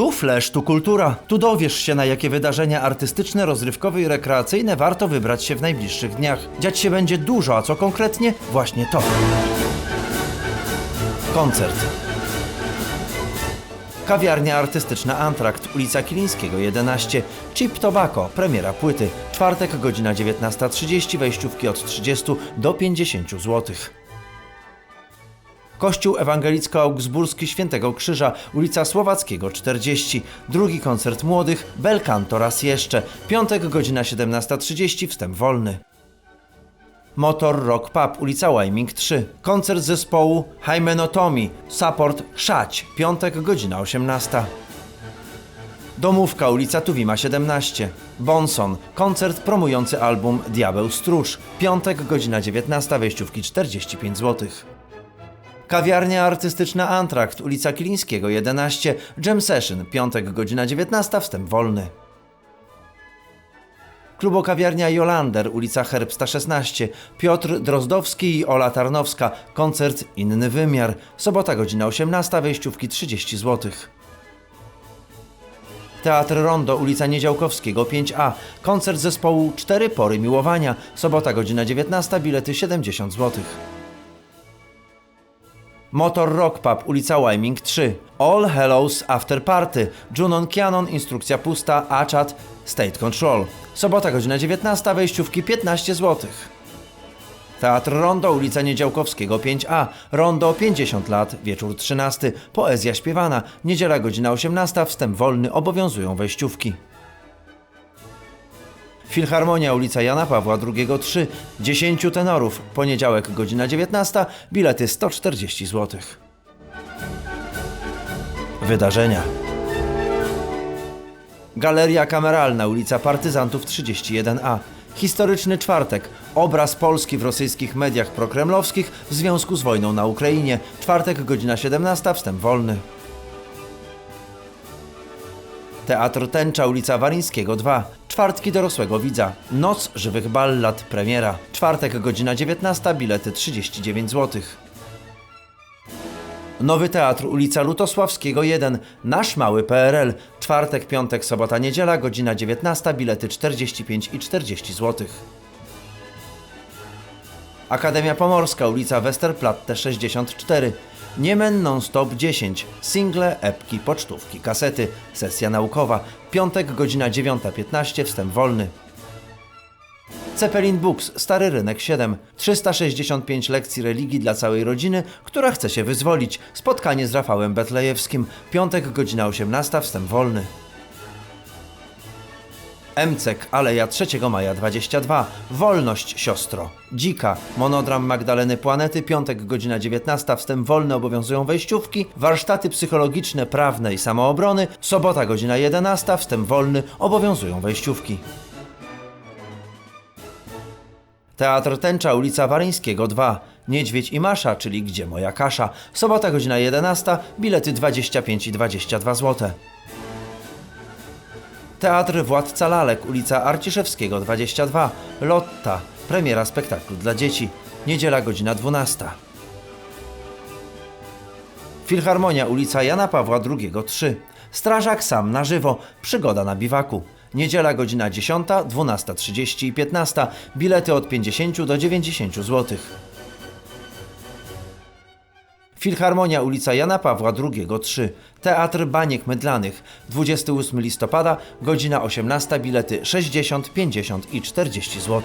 Tu Flash, tu kultura. Tu dowiesz się, na jakie wydarzenia artystyczne, rozrywkowe i rekreacyjne warto wybrać się w najbliższych dniach. Dziać się będzie dużo, a co konkretnie? Właśnie to. Koncert. Kawiarnia artystyczna Antrakt, ulica Kilińskiego 11. Chip Tobacco, premiera płyty. Czwartek, godzina 19.30, wejściówki od 30 do 50 zł. Kościół Ewangelicko-Augsburski Świętego Krzyża, ulica Słowackiego 40. Drugi koncert młodych, Bel Canto raz jeszcze. Piątek, godzina 17.30, wstęp wolny. Motor Rock Pub, ulica Wyming 3. Koncert zespołu Hymenotomii, support Szać, piątek, godzina 18. Domówka, ulica Tuwima 17. Bonson, koncert promujący album Diabeł Stróż, piątek, godzina 19, wejściówki 45 zł. Kawiarnia artystyczna Antrakt, ulica Kilińskiego 11, Jam Session, piątek, godzina 19, wstęp wolny. Klubokawiarnia Jolander, ulica Herbsta 16, Piotr Drozdowski i Ola Tarnowska, koncert Inny Wymiar, sobota godzina 18, wejściówki 30 zł. Teatr Rondo, ulica Niedziałkowskiego 5A, koncert zespołu Cztery Pory Miłowania, sobota godzina 19, bilety 70 zł. Motor Rock Pub, ulica Wyming 3. All Hallows After Party. Junon Kianon, instrukcja pusta, Achat, State Control. Sobota, godzina 19, wejściówki 15 zł. Teatr Rondo, ulica Niedziałkowskiego 5A. Rondo 50 lat, wieczór 13. Poezja śpiewana. Niedziela, godzina 18, wstęp wolny, obowiązują wejściówki. Filharmonia, ulica Jana Pawła II 3, 10 tenorów, poniedziałek godzina 19, bilety 140 zł. Wydarzenia. Galeria Kameralna, ulica Partyzantów 31A. Historyczny czwartek. Obraz Polski w rosyjskich mediach prokremlowskich w związku z wojną na Ukrainie. Czwartek, godzina 17, wstęp wolny. Teatr Tęcza, ulica Warińskiego 2. Czwartki dorosłego widza. Noc żywych ballad, premiera. Czwartek, godzina 19, bilety 39 zł. Nowy Teatr, ulica Lutosławskiego 1. Nasz Mały PRL. Czwartek, piątek, sobota, niedziela, godzina 19, bilety 45 i 40 zł. Akademia Pomorska, ulica Westerplatte 64. Niemen non-stop 10. Single, epki, pocztówki, kasety. Sesja naukowa. Piątek, godzina 9.15, wstęp wolny. Cepelin Books, Stary Rynek 7. 365 lekcji religii dla całej rodziny, która chce się wyzwolić. Spotkanie z Rafałem Betlejewskim. Piątek, godzina 18, wstęp wolny. Emcek, Aleja 3 Maja 22. Wolność, siostro. Dzika, monodram Magdaleny Planety, piątek, godzina 19, wstęp wolny, obowiązują wejściówki. Warsztaty psychologiczne, prawne i samoobrony, sobota, godzina 11, wstęp wolny, obowiązują wejściówki. Teatr Tęcza, ulica Waryńskiego 2. Niedźwiedź i Masza, czyli Gdzie moja kasza. Sobota, godzina 11, bilety 25 i 22 zł. Teatr Władca Lalek, ulica Arciszewskiego 22. Lotta, premiera spektaklu dla dzieci. Niedziela, godzina 12. Filharmonia, ulica Jana Pawła II 3. Strażak sam na żywo, przygoda na biwaku. Niedziela, godzina 10, 12.30 i 15. Bilety od 50 do 90 zł. Filharmonia ulica Jana Pawła II 3. Teatr Baniek Mydlanych. 28 listopada, godzina 18, bilety 60, 50 i 40 zł.